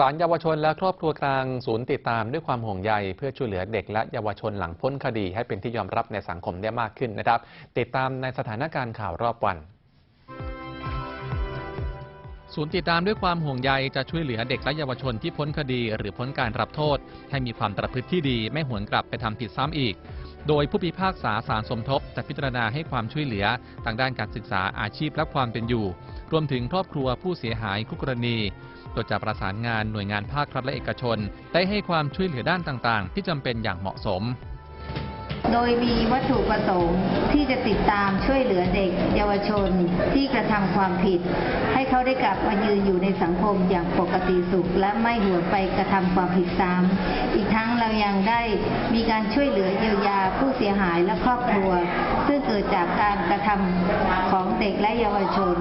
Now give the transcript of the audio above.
ศาลเยาวชนและครอบครัวกลางศูนย์ติดตามด้วยความห่วงใย เพื่อช่วยเหลือเด็กและเยาวชนหลังพ้นคดีให้เป็นที่ยอมรับในสังคมได้มากขึ้นนะครับ ติดตามในสถานการณ์ข่าวรอบวันศูนย์ติดตามด้วยความห่วงใยจะช่วยเหลือเด็กและเยาวชนที่พ้นคดี หรือพ้นการรับโทษ ให้มีความประพฤติที่ดีไม่หวนกลับไปทำผิดซ้ำอีก โดยผู้พิพากษาสารสมทบจะพิจารณาให้ความช่วยเหลือทางด้านการศึกษาอาชีพและความเป็นอยู่ รวมถึงครอบครัวผู้เสียหายคู่กรณี โดยจะประสานงานหน่วยงานภาครัฐและเอกชน ได้ให้ความช่วยเหลือด้านต่างๆ ที่จำเป็นอย่างเหมาะสม โดยมีวัตถุประสงค์ จะติดตามช่วยเหลือเด็กเยาวชนที่กระทำความผิด ให้เขาได้กลับมายืนอยู่ในสังคมอย่างปกติสุข และไม่หวนไปกระทำความผิดซ้ำอีกทั้งเรายังได้มีการช่วยเหลือเยียวยาผู้เสียหายและครอบครัว ซึ่งเกิดจากการกระทำของเด็กและเยาวชน